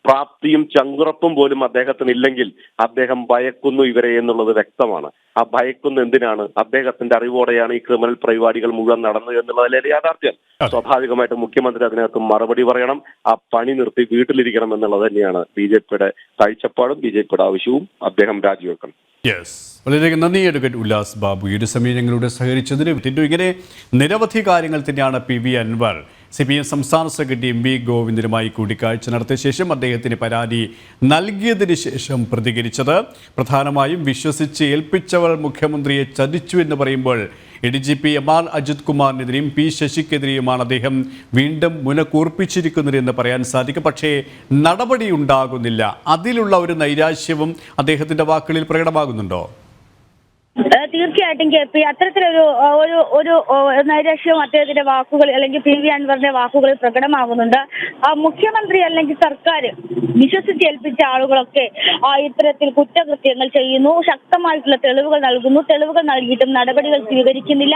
S4: പ്രാപ്തിയും ചങ്കുറപ്പും പോലും അദ്ദേഹത്തിന് ഇല്ലെങ്കിൽ അദ്ദേഹം ഭയക്കുന്നു ഇവരെ എന്നുള്ളത് വ്യക്തമാണ് ആ ഭയക്കുന്നു എന്തിനാണ് അദ്ദേഹത്തിന്റെ അറിവോടെയാണ് ഈ ക്രിമിനൽ പരിപാടികൾ മുഴുവൻ നടന്നത് എന്നുള്ളതിലെ യാഥാർത്ഥ്യം സ്വാഭാവികമായിട്ട് മുഖ്യമന്ത്രി അതിനകത്ത് മറുപടി പറയണം ആ പണി നിർത്തി വീട്ടിലിരിക്കണം എന്നുള്ളത് തന്നെയാണ് ബി ജെ പിയുടെ കാഴ്ചപ്പാടും ബി ജെ പിയുടെ ആവശ്യവും അദ്ദേഹം രാജിവെക്കണം
S1: യെസ് വളരെയധികം നന്ദി അഡ്വക്കേറ്റ് ഉല്ലാസ് ബാബു ഒരു സമയം ഞങ്ങളുടെ സഹകരിച്ചതിന് ഇങ്ങനെ നിരവധി കാര്യങ്ങൾ തന്നെയാണ് P V Anvar C P M സംസ്ഥാന സെക്രട്ടറി എം വി ഗോവിന്ദനുമായി കൂടിക്കാഴ്ച നടത്തിയ ശേഷം അദ്ദേഹത്തിന് പരാതി നൽകിയതിന് ശേഷം പ്രതികരിച്ചത് പ്രധാനമായും വിശ്വസിച്ച് ഏൽപ്പിച്ചവർ മുഖ്യമന്ത്രിയെ ചതിച്ചു എന്ന് പറയുമ്പോൾ A D G P M R Ajith കുമാറിനെതിരെയും പി ശശിക്കെതിരെയുമാണ് അദ്ദേഹം വീണ്ടും മുനക്കൂർപ്പിച്ചിരിക്കുന്നതെന്ന് എന്ന് പറയാൻ സാധിക്കും പക്ഷേ നടപടി ഉണ്ടാകുന്നില്ല അതിലുള്ള ഒരു നൈരാശ്യവും അദ്ദേഹത്തിന്റെ വാക്കുകളിൽ പ്രകടമാകുന്നുണ്ടോ
S3: തീർച്ചയായിട്ടും കെ പി അത്തരത്തിലൊരു ഒരു ഒരു നൈരാശ്യവും അദ്ദേഹത്തിന്റെ വാക്കുകൾ അല്ലെങ്കിൽ പി വി അൻവറിന്റെ വാക്കുകൾ പ്രകടമാകുന്നുണ്ട് മുഖ്യമന്ത്രി അല്ലെങ്കിൽ സർക്കാർ വിശ്വസിച്ചേൽപ്പിച്ച ആളുകളൊക്കെ ഇത്തരത്തിൽ കുറ്റകൃത്യങ്ങൾ ചെയ്യുന്നു ശക്തമായിട്ടുള്ള തെളിവുകൾ നൽകുന്നു തെളിവുകൾ നൽകിയിട്ടും നടപടികൾ സ്വീകരിക്കുന്നില്ല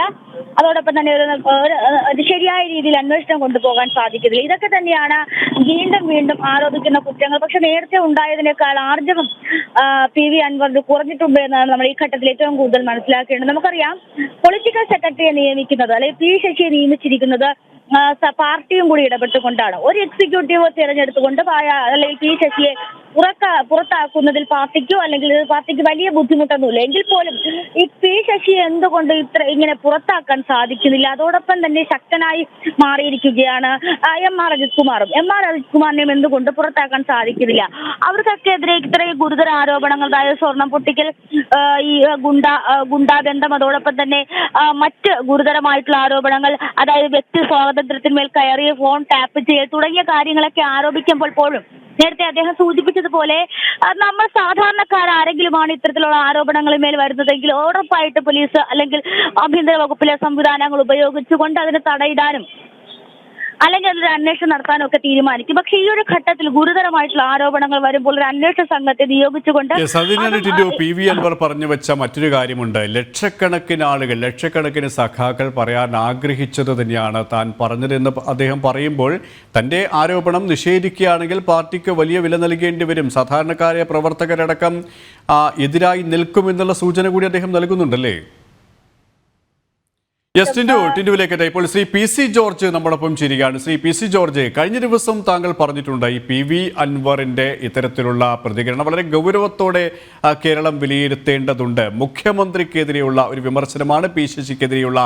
S3: അതോടൊപ്പം തന്നെ ഒരു ശരിയായ രീതിയിൽ അന്വേഷണം കൊണ്ടുപോകാൻ സാധിക്കുന്നില്ല ഇതൊക്കെ തന്നെയാണ് വീണ്ടും വീണ്ടും ആരോപിക്കുന്ന കുറ്റങ്ങൾ പക്ഷെ നേരത്തെ ഉണ്ടായതിനേക്കാൾ ആർജവം പി വി അൻവറിന് കുറഞ്ഞിട്ടുണ്ട് എന്നാണ് നമ്മൾ ഈ ഘട്ടത്തിൽ ഏറ്റവും കൂടുതൽ മനസ്സിലാക്കുന്നത് മനസ്സിലാക്കേണ്ടത് നമുക്കറിയാം പൊളിറ്റിക്കൽ സെക്രട്ടറിയെ നിയമിക്കുന്നത് അല്ലെ പി ശശിയെ നിയമിച്ചിരിക്കുന്നത് പാർട്ടിയും കൂടി ഇടപെട്ടുകൊണ്ടാണ് ഒരു എക്സിക്യൂട്ടീവ് തിരഞ്ഞെടുത്തുകൊണ്ട് അല്ലെങ്കിൽ പി ശശിയെ പുറത്താ പുറത്താക്കുന്നതിൽ പാർട്ടിക്കോ അല്ലെങ്കിൽ പാർട്ടിക്ക് വലിയ ബുദ്ധിമുട്ടൊന്നുമില്ല എങ്കിൽ പോലും ഈ പി ശശി എന്തുകൊണ്ട് ഇത്ര ഇങ്ങനെ പുറത്താക്കാൻ സാധിക്കുന്നില്ല അതോടൊപ്പം തന്നെ ശക്തനായി മാറിയിരിക്കുകയാണ് എം ആർ അജിത് കുമാറും എം ആർ അജിത് കുമാറിനെയും എന്തുകൊണ്ട് പുറത്താക്കാൻ സാധിക്കുന്നില്ല അവർക്കൊക്കെ എതിരെ ഇത്രയും ഗുരുതര ആരോപണങ്ങൾ അതായത് സ്വർണം പൊട്ടിക്കൽ ഈ ഗുണ്ട ഗുണ്ടാബന്ധം അതോടൊപ്പം തന്നെ മറ്റ് ഗുരുതരമായിട്ടുള്ള ആരോപണങ്ങൾ അതായത് വ്യക്തി സ്വാതന്ത്ര്യത്തിന്മേൽ കയറി ഫോൺ ടാപ്പ് ചെയ്യൽ തുടങ്ങിയ കാര്യങ്ങളൊക്കെ ആരോപിക്കുമ്പോൾ പോലും നേരത്തെ അദ്ദേഹം സൂചിപ്പിച്ചു സൂചിപ്പിച്ചതുപോലെ നമ്മൾ സാധാരണക്കാർ ആരെങ്കിലുമാണ് ഇത്തരത്തിലുള്ള ആരോപണങ്ങളിൽ മേൽ വരുന്നതെങ്കിൽ ഉറപ്പായിട്ട് പോലീസ് അല്ലെങ്കിൽ ആഭ്യന്തര വകുപ്പിലെ സംവിധാനങ്ങൾ ഉപയോഗിച്ചുകൊണ്ട് അതിനെ തടയിടാനും അല്ലെങ്കിൽ അതിൽ അന്വേഷണം നടത്താനൊക്കെ തീരുമാനിക്കും പക്ഷേ ഈ ഒരു ഘട്ടത്തിൽ ഗുരുതരമായിട്ടുള്ള ആരോപണങ്ങൾ വരുമ്പോൾ ഒരു അന്വേഷണ സംഘത്തെ നിയോഗിച്ചുകൊണ്ട്
S1: പി വി അൻവർ പറഞ്ഞു വെച്ച മറ്റൊരു കാര്യമുണ്ട് ലക്ഷക്കണക്കിന് ആളുകൾ ലക്ഷക്കണക്കിന് സഖാക്കൾ പറയാൻ ആഗ്രഹിച്ചത് തന്നെയാണ് താൻ പറഞ്ഞതെന്ന് അദ്ദേഹം പറയുമ്പോൾ തന്റെ ആരോപണം നിഷേധിക്കുകയാണെങ്കിൽ പാർട്ടിക്ക് വലിയ വില നൽകേണ്ടി വരും സാധാരണക്കാരെ പ്രവർത്തകരടക്കം എതിരായി നിൽക്കുമെന്നുള്ള സൂചന കൂടി അദ്ദേഹം നൽകുന്നുണ്ടല്ലേ യെസ് ടിൻഡു ടിൻഡുവിലേക്കട്ടെ ഇപ്പോൾ ശ്രീ പി സി ജോർജ് നമ്മളൊപ്പം ചിരിക്കുകയാണ് ശ്രീ പി സി ജോർജ് കഴിഞ്ഞ ദിവസം താങ്കൾ പറഞ്ഞിട്ടുണ്ട് ഈ പി വി അൻവറിന്റെ ഇത്തരത്തിലുള്ള പ്രതികരണം വളരെ ഗൗരവത്തോടെ കേരളം വിലയിരുത്തേണ്ടതുണ്ട് മുഖ്യമന്ത്രിക്കെതിരെയുള്ള ഒരു വിമർശനമാണ് പി ശശിക്കെതിരെയുള്ള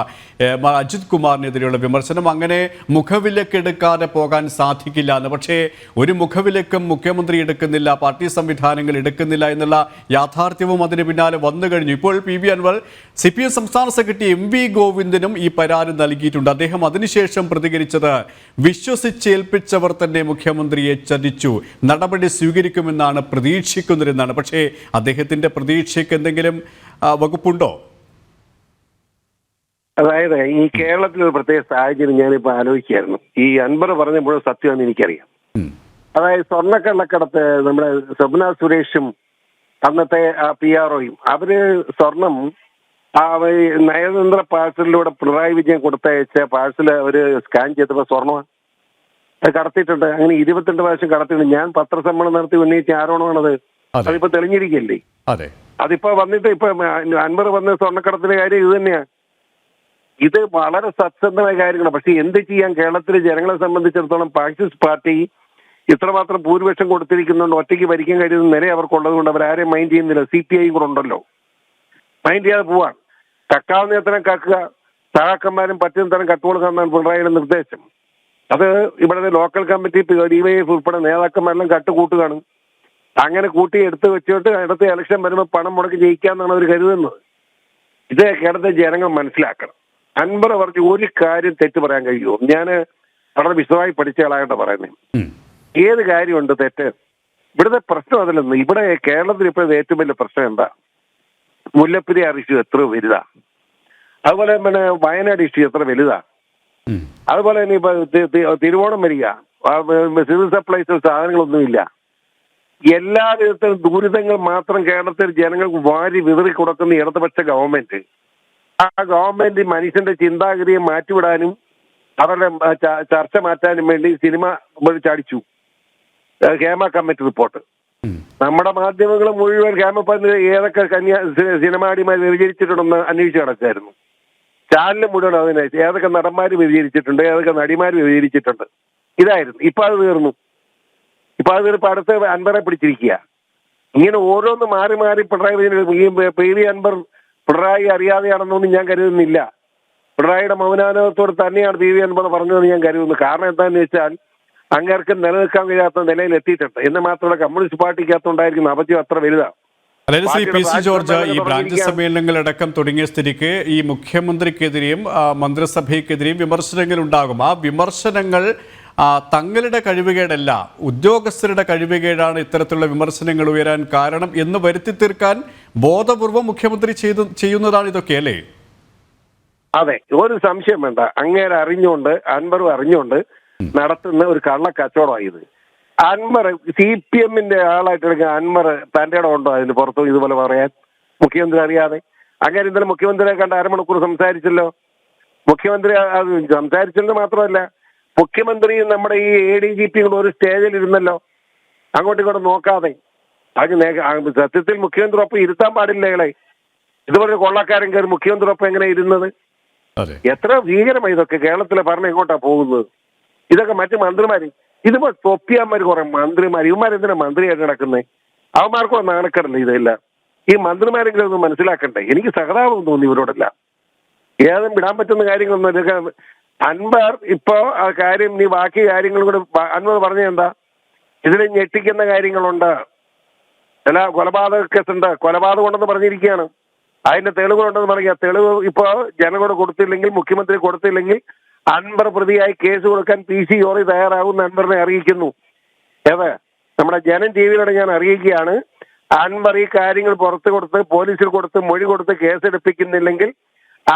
S1: അജിത് കുമാറിനെതിരെയുള്ള വിമർശനം അങ്ങനെ മുഖവിലക്കെടുക്കാതെ പോകാൻ സാധിക്കില്ല എന്ന് പക്ഷേ ഒരു മുഖവിലക്കും മുഖ്യമന്ത്രി എടുക്കുന്നില്ല പാർട്ടി സംവിധാനങ്ങൾ എടുക്കുന്നില്ല എന്നുള്ള യാഥാർത്ഥ്യവും അതിന് പിന്നാലെ വന്നു കഴിഞ്ഞു ഇപ്പോൾ P V Anvar C P M സംസ്ഥാന സെക്രട്ടറി എം വി ഗോവിന്ദനും ഈ പരാതി നൽകിയിട്ടുണ്ട് അദ്ദേഹം അതിനുശേഷം പ്രതികരിച്ചത് വിശ്വസിച്ചേൽപ്പിച്ചവർ തന്നെ മുഖ്യമന്ത്രിയെ ചതിച്ചു നടപടി സ്വീകരിക്കുമെന്നാണ് പ്രതീക്ഷിക്കുന്നതെന്നാണ് പക്ഷേ അദ്ദേഹത്തിന്റെ പ്രതീക്ഷയ്ക്ക് എന്തെങ്കിലും വകുപ്പുണ്ടോ
S4: അതായത് ഈ കേരളത്തിൽ പ്രത്യേക സാഹചര്യം ഞാനിപ്പോ ആലോചിക്കായിരുന്നു ഈ അൻപർ പറഞ്ഞ മുഴുവൻ സത്യമാണെന്ന് എനിക്കറിയാം അതായത് സ്വർണ്ണക്കള്ളക്കടത്ത് നമ്മുടെ സ്വപ്ന സുരേഷും അന്നത്തെ ആ പി ആർഒയും അവര് സ്വർണം ആ നയതന്ത്ര പാഴ്സലിലൂടെ പിണറായി വിജയൻ കൊടുത്തയച്ച പാഴ്സൽ അവർ സ്കാൻ ചെയ്തപ്പോൾ സ്വർണ്ണമാണ് അത് കടത്തിയിട്ടുണ്ട് അങ്ങനെ ഇരുപത്തിരണ്ട് പ്രാവശ്യം കടത്തിയിട്ടുണ്ട് ഞാൻ പത്രസമ്മേളനം നടത്തി ഉന്നയിച്ച ആരോണമാണത് അതിപ്പോ തെളിഞ്ഞിരിക്കില്ലേ അതിപ്പോ വന്നിട്ട് ഇപ്പൊ അൻവർ വന്ന സ്വർണ്ണക്കടത്തിന്റെ കാര്യം ഇത് തന്നെയാ ഇത് വളരെ സത്സന്ധമായ കാര്യങ്ങളാണ് പക്ഷെ എന്ത് ചെയ്യാൻ കേരളത്തിലെ ജനങ്ങളെ സംബന്ധിച്ചിടത്തോളം മാർക്സിസ്റ്റ് പാർട്ടി ഇത്രമാത്രം ഭൂരിപക്ഷം കൊടുത്തിരിക്കുന്നുണ്ട് ഒറ്റയ്ക്ക് ഭരിക്കാൻ കഴിയുന്ന നിലയെ അവർക്കുള്ളത് കൊണ്ട് അവരാരെയും മൈൻഡ് ചെയ്യുന്നില്ല സി പി ഐ കൂടെ ഉണ്ടല്ലോ മൈൻഡ് ചെയ്യാതെ പോവാണ് കക്കാവുന്ന അത്തരം കാക്കുക സഹാക്കന്മാരും പറ്റുന്ന തരം കട്ടുകൊടുക്കാമെന്നാണ് പിണറായിയുടെ നിർദ്ദേശം അത് ഇവിടെ ലോക്കൽ കമ്മിറ്റി ഡിവൈഎഫ് ഉൾപ്പെടെ നേതാക്കന്മാരെല്ലാം കട്ടുകൂട്ടുകയാണ് അങ്ങനെ കൂട്ടി എടുത്തു വെച്ചിട്ട് അടുത്ത ഇലക്ഷൻ വരുമ്പോൾ പണം മുടക്കി ജയിക്കാന്നാണ് അവർ കരുതുന്നത് ഇത് കേരളത്തെ ജനങ്ങൾ മനസ്സിലാക്കണം അൻപത് പറഞ്ഞ ഒരു കാര്യം തെറ്റ് പറയാൻ കഴിയുമോ ഞാൻ വളരെ വിശദമായി പഠിച്ച ആളായിട്ട് പറയുന്നത് ഏത് കാര്യമുണ്ട് തെറ്റ് ഇവിടുത്തെ പ്രശ്നം അതിലൊന്നും ഇവിടെ കേരളത്തിൽ ഇപ്പോഴത്തെ ഏറ്റവും വലിയ പ്രശ്നം എന്താ മുല്ലപ്പെരിയാർ ഇഷ്യൂ എത്ര വലുതാ അതുപോലെ പിന്നെ വയനാട് ഇഷ്യൂ എത്ര വലുതാ അതുപോലെ തന്നെ ഇപ്പൊ തിരുവോണം വരിക സിവിൽ സപ്ലൈസോ സാധനങ്ങളൊന്നുമില്ല എല്ലാ വിധത്തിലും ദുരിതങ്ങൾ മാത്രം കേരളത്തിൽ ജനങ്ങൾക്ക് വാരി വിതറി കൊടുക്കുന്ന ഇടതുപക്ഷ ഗവൺമെന്റ് ആ ഗവൺമെന്റ് മനുഷ്യന്റെ ചിന്താഗതിയെ മാറ്റിവിടാനും അവരുടെ ചർച്ച മാറ്റാനും വേണ്ടി സിനിമ ചാടിച്ചു ഹേമ കമ്മിറ്റി റിപ്പോർട്ട് നമ്മുടെ മാധ്യമങ്ങൾ മുഴുവൻ ഗ്രാമപഞ്ചായത്ത് ഏതൊക്കെ കന്യാ സിനിമാടിമാർ വ്യതിചരിച്ചിട്ടുണ്ടെന്ന് അന്വേഷിച്ച് നടച്ചായിരുന്നു ചാനൽ മുഴുവൻ അതിനെ ഏതൊക്കെ നടന്മാർ വ്യതിചരിച്ചിട്ടുണ്ട് ഏതൊക്കെ നടിമാർ വ്യതിചരിച്ചിട്ടുണ്ട് ഇതായിരുന്നു ഇപ്പൊ അത് തീർന്നു ഇപ്പൊ അത് തീർപ്പ് അടുത്ത് അൻപറെ പിടിച്ചിരിക്കുക ഇങ്ങനെ ഓരോന്ന് മാറി മാറി പിണറായി വിജയൻ ഈ പേരി അൻപർ പിണറായി അറിയാതെയാണെന്നൊന്നും ഞാൻ കരുതുന്നില്ല പിണറായിയുടെ മൗനാനോത്തോട് തന്നെയാണ് പി വി അൻപർ പറഞ്ഞതെന്ന് ഞാൻ കരുതുന്നു കാരണം എന്താണെന്ന് വെച്ചാൽ അങ്ങേർക്ക് നിലനിൽക്കാൻ കഴിയാത്ത നിലയിൽ എത്തിയിട്ടുണ്ട് എന്ന് മാത്രമല്ല കമ്മ്യൂണിസ്റ്റ് ഉണ്ടായിരിക്കുന്ന അപജയം അത്ര വലുതാണ്
S1: അതായത് പി സി ജോർജ് ഈ ബ്രാഞ്ച് സമ്മേളനങ്ങൾ തുടങ്ങിയ സ്ഥിതിക്ക് ഈ മുഖ്യമന്ത്രിക്കെതിരെയും മന്ത്രിസഭയ്ക്കെതിരെയും വിമർശനങ്ങൾ ഉണ്ടാകും ആ വിമർശനങ്ങൾ തങ്ങളുടെ കഴിവുകേടല്ല ഉദ്യോഗസ്ഥരുടെ കഴിവുകേടാണ് ഇത്തരത്തിലുള്ള വിമർശനങ്ങൾ ഉയരാൻ കാരണം എന്ന് വരുത്തി തീർക്കാൻ ബോധപൂർവം മുഖ്യമന്ത്രി ചെയ്തു ചെയ്യുന്നതാണ് ഇതൊക്കെ അല്ലേ
S4: അതെ ഒരു സംശയം വേണ്ട അങ്ങേരറിഞ്ഞുകൊണ്ട് അറിഞ്ഞുകൊണ്ട് അൻവറും അറിഞ്ഞുകൊണ്ട് നടത്തുന്ന ഒരു കള്ളക്കച്ചവടമാണ് ഇത് അൻമർ സി പി എമ്മിന്റെ ആളായിട്ട് അൻമർ തന്റെ ഇടം ഉണ്ടോ അതിന് പുറത്തും ഇതുപോലെ പറയാൻ മുഖ്യമന്ത്രി അറിയാതെ അങ്ങനെ ഇന്നലെ മുഖ്യമന്ത്രിയെ കണ്ട് അരമണിക്കൂർ സംസാരിച്ചല്ലോ മുഖ്യമന്ത്രി അത് സംസാരിച്ചെന്ന് മാത്രമല്ല മുഖ്യമന്ത്രി നമ്മുടെ ഈ എ ഡി ജി പിയും ഒരു സ്റ്റേജിൽ ഇരുന്നല്ലോ അങ്ങോട്ടും ഇങ്ങോട്ടും നോക്കാതെ അത് സത്യത്തിൽ മുഖ്യമന്ത്രി ഒപ്പം ഇരുത്താൻ പാടില്ല ഇളെ ഇതുപോലെ കൊള്ളക്കാരൻ കയറി മുഖ്യമന്ത്രി ഒപ്പം എങ്ങനെ ഇരുന്നത് എത്ര ഭീകരമായി ഇതൊക്കെ കേരളത്തിലെ ഭരണം എങ്ങോട്ടാ പോകുന്നത് ഇതൊക്കെ മറ്റു മന്ത്രിമാര് ഇതിപ്പോ തൊപ്പിയാന്മാർ കുറെ മന്ത്രിമാർ ഇവന്മാരെ മന്ത്രിയായിട്ട് നടക്കുന്നത് അവന്മാർക്കോ നാണക്കടല്ല ഇതെല്ലാം ഈ മന്ത്രിമാരെങ്കിലും ഒന്ന് മനസ്സിലാക്കണ്ടേ എനിക്ക് സഹതാപം തോന്നി ഇവരോടല്ല ഏതും വിടാൻ പറ്റുന്ന കാര്യങ്ങളൊന്നും ഇതൊക്കെ അൻവർ ഇപ്പോ ആ കാര്യം നീ ബാക്കി കാര്യങ്ങളും കൂടെ അൻപർ പറഞ്ഞ എന്താ ഇതിനെ ഞെട്ടിക്കുന്ന കാര്യങ്ങളുണ്ട് അല്ല കൊലപാതക കേസുണ്ട് കൊലപാതകം ഉണ്ടെന്ന് പറഞ്ഞിരിക്കുകയാണ് അതിന്റെ തെളിവുകളുണ്ടെന്ന് പറയുക തെളിവ് ഇപ്പോ ജനങ്ങളോട് കൊടുത്തില്ലെങ്കിൽ മുഖ്യമന്ത്രി കൊടുത്തില്ലെങ്കിൽ അൻവർ പ്രതിയായി കേസ് കൊടുക്കാൻ പി സി ജോറി തയ്യാറാകുന്ന അൻവറിനെ അറിയിക്കുന്നു ഏത് നമ്മുടെ ജനം ടി വിയിലൂടെ ഞാൻ അറിയിക്കുകയാണ് അൻവർ ഈ കാര്യങ്ങൾ പുറത്തു കൊടുത്ത് പോലീസിൽ കൊടുത്ത് മൊഴി കൊടുത്ത് കേസെടുപ്പിക്കുന്നില്ലെങ്കിൽ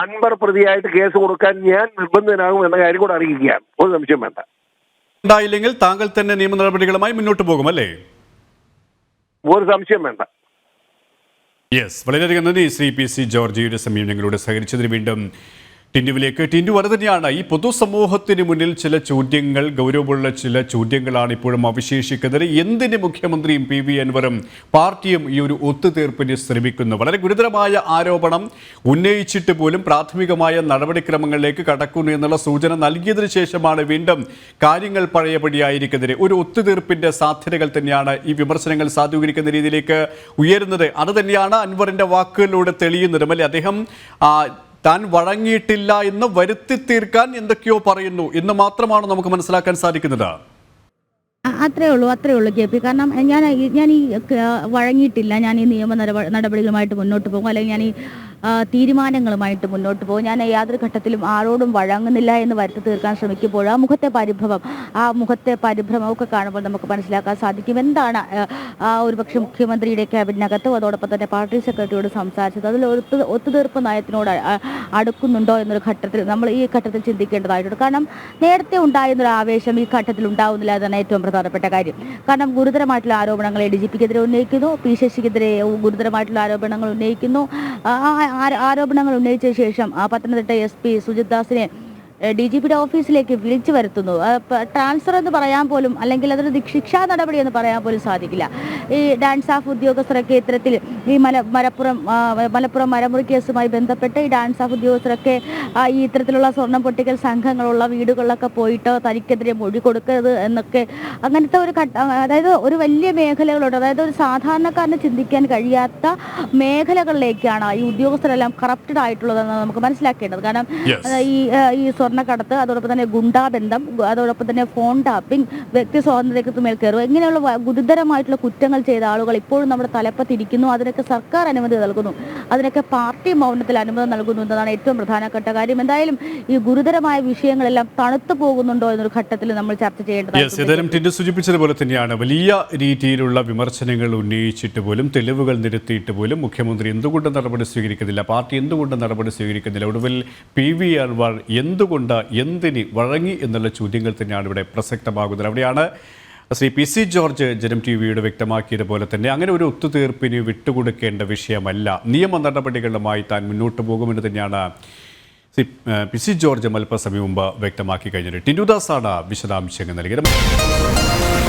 S4: അൻവർ പ്രതിയായിട്ട് കേസ് കൊടുക്കാൻ ഞാൻ നിർബന്ധനാകും എന്ന കാര്യം കൂടെ അറിയിക്കുകയാണ് ഒരു സംശയം വേണ്ട ഉണ്ടായില്ലെങ്കിൽ താങ്കൾ തന്നെ നിയമ നടപടികളുമായി മുന്നോട്ട് പോകും അല്ലേ ഒരു സംശയം വേണ്ട
S1: യെസ് വളരെയധികം നന്ദി ശ്രീ പി സി ജോർജ് സമീപനങ്ങളോട് സഹകരിച്ചതിന് വീണ്ടും ടിൻഡുവിലേക്ക് ടിൻഡു അത് തന്നെയാണ് ഈ പൊതുസമൂഹത്തിന് മുന്നിൽ ചില ചോദ്യങ്ങൾ ഗൗരവമുള്ള ചില ചോദ്യങ്ങളാണ് ഇപ്പോഴും അവശേഷിക്കുന്നത് എന്തിന് മുഖ്യമന്ത്രിയും പി വി അൻവറും പാർട്ടിയും ഈ ഒരു ഒത്തുതീർപ്പിന് ശ്രമിക്കുന്നു വളരെ ഗുരുതരമായ ആരോപണം ഉന്നയിച്ചിട്ട് പോലും പ്രാഥമികമായ നടപടിക്രമങ്ങളിലേക്ക് കടക്കുന്നു എന്നുള്ള സൂചന നൽകിയതിനു ശേഷമാണ് വീണ്ടും കാര്യങ്ങൾ പഴയപടിയായിരിക്കുന്നത് ഒരു ഒത്തുതീർപ്പിന്റെ സാധ്യതകൾ തന്നെയാണ് ഈ വിമർശനങ്ങൾ സാധൂകരിക്കുന്ന രീതിയിലേക്ക് ഉയരുന്നത് അത് തന്നെയാണ് അൻവറിന്റെ വാക്കുകളിലൂടെ തെളിയുന്നതും അല്ലെ അദ്ദേഹം താൻ വഴങ്ങിയിട്ടില്ല എന്ന് വരുത്തി തീർക്കാൻ എന്തൊക്കെയോ പറയുന്നു എന്ന് മാത്രമാണ് നമുക്ക് മനസ്സിലാക്കാൻ സാധിക്കുന്നത്
S3: അത്രേ ഉള്ളൂ അത്രേ ഉള്ളൂ കെ പി കാരണം ഞാൻ ഞാൻ ഈ വഴങ്ങിയിട്ടില്ല ഞാൻ ഈ നിയമ നടപടികളുമായിട്ട് മുന്നോട്ട് പോകും അല്ലെങ്കിൽ ഞാൻ ഈ തീരുമാനങ്ങളുമായിട്ട് മുന്നോട്ട് പോകും ഞാൻ യാതൊരു ഘട്ടത്തിലും ആരോടും വഴങ്ങുന്നില്ല എന്ന് വരുത്തി തീർക്കാൻ ശ്രമിക്കുമ്പോൾ ആ മുഖത്തെ പരിഭവം ആ മുഖത്തെ പരിഭ്രമമൊക്കെ കാണുമ്പോൾ നമുക്ക് മനസ്സിലാക്കാൻ സാധിക്കും എന്താണ് ഒരുപക്ഷെ മുഖ്യമന്ത്രിയുടെ ക്യാബിനകത്തും അതോടൊപ്പം തന്നെ പാർട്ടി സെക്രട്ടറിയോട് സംസാരിച്ചത് അതിൽ ഒത്ത് ഒത്തുതീർപ്പ് നയത്തിനോട് അടുക്കുന്നുണ്ടോ എന്നൊരു ഘട്ടത്തിൽ നമ്മൾ ഈ ഘട്ടത്തിൽ ചിന്തിക്കേണ്ടതായിട്ടുണ്ട് കാരണം നേരത്തെ ഉണ്ടായിരുന്നൊരു ആവേശം ഈ ഘട്ടത്തിൽ ഉണ്ടാവുന്നില്ല എന്നാണ് ഏറ്റവും പ്രധാനപ്പെട്ട കാര്യം കാരണം ഗുരുതരമായിട്ടുള്ള ആരോപണങ്ങൾ എ ഡി ജി പിക്കെതിരെ ഉന്നയിക്കുന്നു പി ശശിക്കെതിരെ ഗുരുതരമായിട്ടുള്ള ആരോപണങ്ങൾ ഉന്നയിക്കുന്നു ആരോപണങ്ങൾ ഉന്നയിച്ച ശേഷം പത്തനംതിട്ട എസ് പി സുജിത് ദാസിനെ ഡി ജി പിയുടെ ഓഫീസിലേക്ക് വിളിച്ചു വരുത്തുന്നു ട്രാൻസ്ഫർ എന്ന് പറയാൻ പോലും അല്ലെങ്കിൽ അതൊരു ശിക്ഷാ നടപടി എന്ന് പറയാൻ പോലും സാധിക്കില്ല ഈ ഡാൻസ് ഓഫ് ഉദ്യോഗസ്ഥരൊക്കെ ഇത്തരത്തിൽ ഈ മല മലപ്പുറം മലപ്പുറം മരമുറി കേസുമായി ബന്ധപ്പെട്ട് ഈ ഡാൻസ് ഓഫ് ഉദ്യോഗസ്ഥരൊക്കെ ഈ ഇത്തരത്തിലുള്ള സ്വർണ്ണം പൊട്ടിക്കൽ സംഘങ്ങളുള്ള വീടുകളിലൊക്കെ പോയിട്ട് തനിക്കെതിരെ മൊഴി കൊടുക്കരുത് എന്നൊക്കെ അങ്ങനത്തെ ഒരു അതായത് ഒരു വലിയ മേഖലകളുണ്ട് അതായത് ഒരു സാധാരണക്കാരന് ചിന്തിക്കാൻ കഴിയാത്ത മേഖലകളിലേക്കാണ് ഈ ഉദ്യോഗസ്ഥരെല്ലാം കറപ്റ്റഡ് ആയിട്ടുള്ളതെന്ന് നമുക്ക് മനസ്സിലാക്കേണ്ടത് കാരണം ഈ ഈ സ്വർണ്ണക്കടത്ത് അതോടൊപ്പം തന്നെ ഗുണ്ടാബന്ധം അതോടൊപ്പം തന്നെ ഫോൺ ടാപ്പിംഗ് വ്യക്തി സ്വാതന്ത്ര്യത്തിന് മേൽ കയറുക ഇങ്ങനെയുള്ള ഗുരുതരമായിട്ടുള്ള കുറ്റങ്ങൾ ചെയ്ത ആളുകൾ ഇപ്പോഴും നമ്മുടെ തലപ്പത്തിരിക്കുന്നു അതിനൊക്കെ സർക്കാർ അനുമതി നൽകുന്നു അതിനൊക്കെ പാർട്ടി മൗനത്തിൽ അനുമതി നൽകുന്നു എന്നതാണ് ഏറ്റവും പ്രധാനപ്പെട്ട കാര്യം എന്തായാലും ഈ ഗുരുതരമായ വിഷയങ്ങളെല്ലാം തണുത്തു പോകുന്നുണ്ടോ എന്നൊരു ഘട്ടത്തിൽ നമ്മൾ ചർച്ച
S1: ചെയ്യേണ്ടത് തന്നെയാണ് വലിയ രീതിയിലുള്ള വിമർശനങ്ങൾ ഉന്നയിച്ചിട്ട് പോലും തെളിവുകൾ നിരത്തിയിട്ട് പോലും മുഖ്യമന്ത്രി എന്തുകൊണ്ട് നടപടി സ്വീകരിക്കുന്നില്ല പാർട്ടി എന്തുകൊണ്ട് നടപടി സ്വീകരിക്കുന്നില്ല ഒടുവിൽ പി വി അൻവാർ എന്തുകൊണ്ട് എന്തുകൊണ്ട് എന്തിന് വഴങ്ങി എന്നുള്ള ചോദ്യങ്ങൾ തന്നെയാണ് ഇവിടെ പ്രസക്തമാകുന്നത് അവിടെയാണ് ശ്രീ പി സി ജോർജ് ജനം ടി വിയുടെ പോലെ തന്നെ അങ്ങനെ ഒരു ഒത്തുതീർപ്പിന് വിട്ടുകൊടുക്കേണ്ട വിഷയമല്ല നിയമ നടപടികളുമായി താൻ മുന്നോട്ട് പോകുമെന്ന് തന്നെയാണ് ശ്രീ പി സി ജോർജ് മൽപ്പസമയം മുമ്പ് വ്യക്തമാക്കി കഴിഞ്ഞത് ടിനുദാസാണ് വിശദാംശങ്ങൾ നൽകിയത്